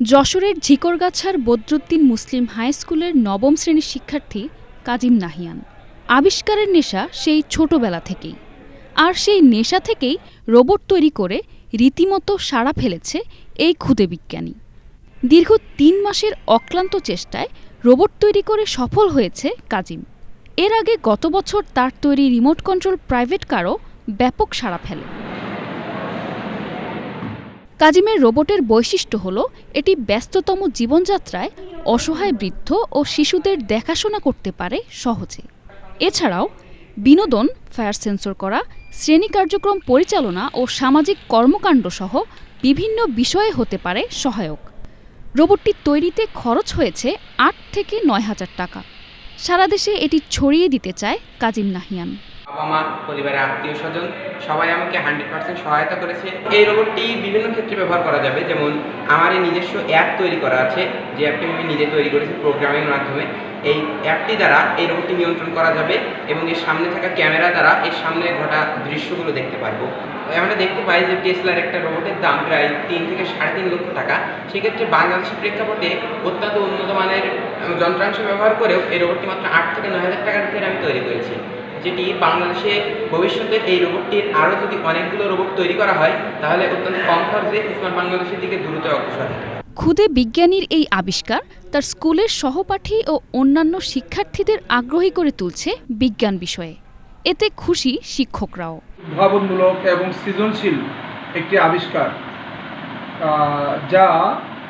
যশোরের ঝিকরগাছার Badruddin Muslim high স্কুলের নবম শ্রেণির শিক্ষার্থী কাজিম নাহিয়ান। আবিষ্কারের নেশা সেই ছোটবেলা থেকেই। আর সেই নেশা থেকেই রোবট তৈরি করে রীতিমতো সাড়া ফেলেছে এই ক্ষুদে বিজ্ঞানী। দীর্ঘ তিন মাসের অক্লান্ত চেষ্টায় রোবট তৈরি করে সফল হয়েছে কাজিম। এর আগে গত বছর তার তৈরি রিমোট কন্ট্রোল প্রাইভেট কারও ব্যাপক সাড়া ফেলে। কাজিমের রোবটের বৈশিষ্ট্য হল, এটি ব্যস্ততম জীবনযাত্রায় অসহায় বৃদ্ধ ও শিশুদের দেখাশোনা করতে পারে সহজে। এছাড়াও, বিনোদন, ফায়ার সেন্সর করা, শ্রেণি কার্যক্রম পরিচালনা ও সামাজিক কর্মকাণ্ড সহ বিভিন্ন বিষয়ে হতে পারে সহায়ক। রোবটটি তৈরিতে খরচ হয়েছে আট থেকে নয় হাজার টাকা। সারা দেশে এটি ছড়িয়ে দিতে চায় কাজিম নাহিয়ান। বাবা মা পরিবারের আত্মীয় স্বজন সবাই আমাকে হান্ড্রেড পার্সেন্ট সহায়তা করেছে। এই রোবটটি বিভিন্ন ক্ষেত্রে ব্যবহার করা যাবে। যেমন, আমার এই নিজস্ব অ্যাপ তৈরি করা আছে, যে অ্যাপটি আমি নিজে তৈরি করেছি প্রোগ্রামিং মাধ্যমে। এই অ্যাপটি দ্বারা এই রোবটটি নিয়ন্ত্রণ করা যাবে এবং এর সামনে থাকা ক্যামেরা দ্বারা এর সামনে ঘটা দৃশ্যগুলো দেখতে পারব। আমরা দেখতে পাই যে টেসলার একটা রোবটের দাম প্রায় তিন থেকে সাড়ে তিন লক্ষ টাকা। সেক্ষেত্রে বাংলাদেশের প্রেক্ষাপটে অত্যন্ত উন্নত মানের যন্ত্রাংশ ব্যবহার করেও এই রোবটটি মাত্র আট থেকে নয় হাজার টাকার ভিতরে আমি তৈরি করেছি। যেটি বাংলাদেশে ভবিষ্যতে এই রোবটটির আরও যদি অনেকগুলো রোবট তৈরি করা হয় তাহলে অত্যন্ত কম খরচে স্মার্ট বাংলাদেশের দিকে দ্রুত অগ্রসর ক্ষুদে বিজ্ঞানীর এই আবিষ্কার তার স্কুলের সহপাঠী ও অন্যান্য শিক্ষার্থীদের আগ্রহী করে তুলছে বিজ্ঞান বিষয়ে। এতে খুশি শিক্ষকরাও। উদ্ভাবনমূলক এবং সৃজনশীল একটি আবিষ্কার আহ, যা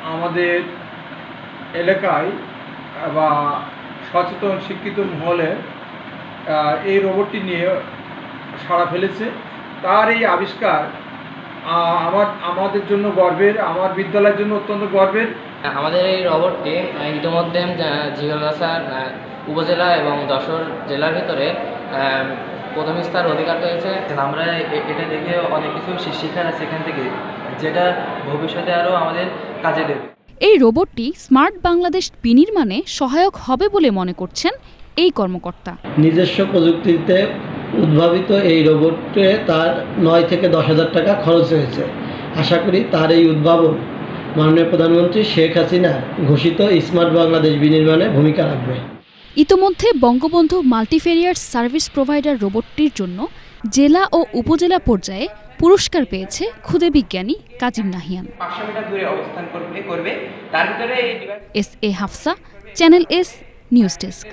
আমাদের এলাকায় বা সচেতন শিক্ষিত মহলে এই রোবটটি নিয়ে সাড়া ফেলেছে। তার এই আবিষ্কার আমার আমাদের জন্য গর্বের আমার বিদ্যালয়ের জন্য অত্যন্ত গর্বের। আমাদের এই রোবটটি ইতিমধ্যে ঝিগলগাছার উপজেলা এবং যশোর জেলার ভিতরে প্রথম স্থান অধিকার পেয়েছে আমরা এটা দেখে অনেক কিছু শি- শেখার আছে এখান থেকে যেটা ভবিষ্যতে আরও আমাদের কাজে দেবে। এই রোবটটি স্মার্ট বাংলাদেশ বিনির্মাণে সহায়ক হবে বলে মনে করছেন এই কর্মকর্তা। নিজস্ব প্রযুক্তিতে উদ্ভাবিত এই রোবটে তার নয় থেকে দশ হাজার টাকা খরচ হয়েছে। আশা করি তার এই উদ্ভাবন মাননীয় প্রধানমন্ত্রী শেখ হাসিনা ঘোষিত স্মার্ট বাংলাদেশ বিনির্মাণে ভূমিকা রাখবে। ইতোমধ্যে বঙ্গবন্ধু মাল্টিফেরিয়ার সার্ভিস প্রোভাইডার রোবটটির জন্য জেলা ও উপজেলা পর্যায়ে পুরস্কার পেয়েছে ক্ষুদে বিজ্ঞানী Kazim Nahiyan. S A Hafsa channel S news desk.